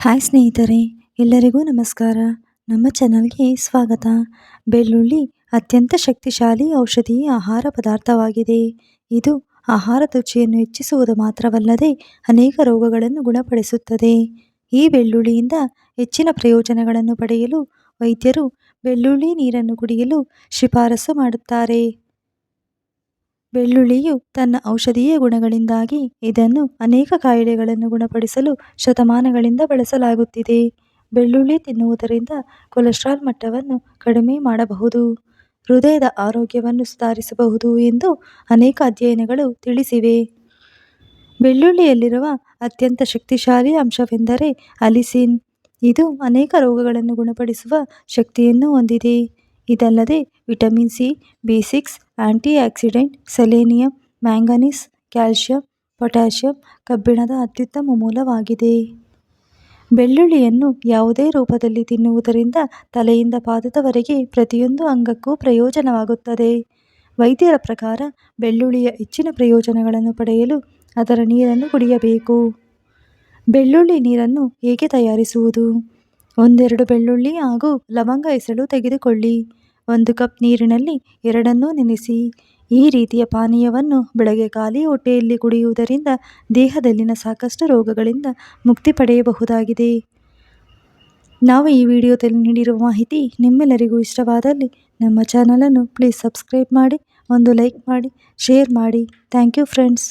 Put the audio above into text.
Hi ಸ್ನೇಹಿತರೆ, ಎಲ್ಲರಿಗೂ ನಮಸ್ಕಾರ. ನಮ್ಮ ಚಾನಲ್ಗೆ ಸ್ವಾಗತ. ಬೆಳ್ಳುಳ್ಳಿ ಅತ್ಯಂತ ಶಕ್ತಿಶಾಲಿ ಔಷಧಿ ಆಹಾರ ಪದಾರ್ಥವಾಗಿದೆ. ಇದು ಆಹಾರ ರುಚಿಯನ್ನು ಹೆಚ್ಚಿಸುವುದು ಮಾತ್ರವಲ್ಲದೆ ಅನೇಕ ರೋಗಗಳನ್ನು ಗುಣಪಡಿಸುತ್ತದೆ. ಈ ಬೆಳ್ಳುಳ್ಳಿಯಿಂದ ಹೆಚ್ಚಿನ ಪ್ರಯೋಜನಗಳನ್ನು ಪಡೆಯಲು ವೈದ್ಯರು ಬೆಳ್ಳುಳ್ಳಿ ನೀರನ್ನು ಕುಡಿಯಲು ಶಿಫಾರಸು ಮಾಡುತ್ತಾರೆ. ಬೆಳ್ಳುಳ್ಳಿಯು ತನ್ನ ಔಷಧೀಯ ಗುಣಗಳಿಂದಾಗಿ ಇದನ್ನು ಅನೇಕ ಕಾಯಿಲೆಗಳನ್ನು ಗುಣಪಡಿಸಲು ಶತಮಾನಗಳಿಂದ ಬಳಸಲಾಗುತ್ತಿದೆ. ಬೆಳ್ಳುಳ್ಳಿ ತಿನ್ನುವುದರಿಂದ ಕೊಲೆಸ್ಟ್ರಾಲ್ ಮಟ್ಟವನ್ನು ಕಡಿಮೆ ಮಾಡಬಹುದು. ಹೃದಯದ ಆರೋಗ್ಯವನ್ನು ಸುಧಾರಿಸಬಹುದು ಎಂದು ಅನೇಕ ಅಧ್ಯಯನಗಳು ತಿಳಿಸಿವೆ. ಬೆಳ್ಳುಳ್ಳಿಯಲ್ಲಿರುವ ಅತ್ಯಂತ ಶಕ್ತಿಶಾಲಿ ಅಂಶವೆಂದರೆ ಅಲಿಸಿನ್. ಇದು ಅನೇಕ ರೋಗಗಳನ್ನು ಗುಣಪಡಿಸುವ ಶಕ್ತಿಯನ್ನು ಹೊಂದಿದೆ. ಇದಲ್ಲದೆ vitamin C, B six antioxidant selenium, manganese, calcium, potassium ಕಬ್ಬಿಣದ ಅತ್ಯುತ್ತಮ ಮೂಲವಾಗಿದೆ. ಬೆಳ್ಳುಳ್ಳಿಯನ್ನು ಯಾವುದೇ ರೂಪದಲ್ಲಿ ತಿನ್ನುವುದರಿಂದ ತಲೆಯಿಂದ ಪಾದದವರೆಗೆ ಪ್ರತಿಯೊಂದು ಅಂಗಕ್ಕೂ ಪ್ರಯೋಜನವಾಗುತ್ತದೆ. ವೈದ್ಯರ ಪ್ರಕಾರ ಬೆಳ್ಳುಳ್ಳಿಯ ಹೆಚ್ಚಿನ ಪ್ರಯೋಜನಗಳನ್ನು ಪಡೆಯಲು ಅದರ ನೀರನ್ನು ಕುಡಿಯಬೇಕು. ಬೆಳ್ಳುಳ್ಳಿ ನೀರನ್ನು ಹೇಗೆ ತಯಾರಿಸುವುದು? ಒಂದೆರಡು ಬೆಳ್ಳುಳ್ಳಿ ಹಾಗೂ ಲವಂಗ ಹೆಸಳು ತೆಗೆದುಕೊಳ್ಳಿ. ಒಂದು ಕಪ್ ನೀರಿನಲ್ಲಿ ಎರಡನ್ನೂ ನೆನೆಸಿ, ಈ ರೀತಿಯ ಪಾನೀಯವನ್ನು ಬೆಳಗ್ಗೆ ಖಾಲಿ ಹೊಟ್ಟೆಯಲ್ಲಿ ಕುಡಿಯುವುದರಿಂದ ದೇಹದಲ್ಲಿನ ಸಾಕಷ್ಟು ರೋಗಗಳಿಂದ ಮುಕ್ತಿ ಪಡೆಯಬಹುದಾಗಿದೆ. ನಾವು ಈ ವಿಡಿಯೋದಲ್ಲಿ ನೀಡಿರುವ ಮಾಹಿತಿ ನಿಮ್ಮೆಲ್ಲರಿಗೂ ಇಷ್ಟವಾದಲ್ಲಿ ನಮ್ಮ ಚಾನಲನ್ನು ಪ್ಲೀಸ್ ಸಬ್ಸ್ಕ್ರೈಬ್ ಮಾಡಿ, ಒಂದು ಲೈಕ್ ಮಾಡಿ, ಶೇರ್ ಮಾಡಿ. Thank you friends.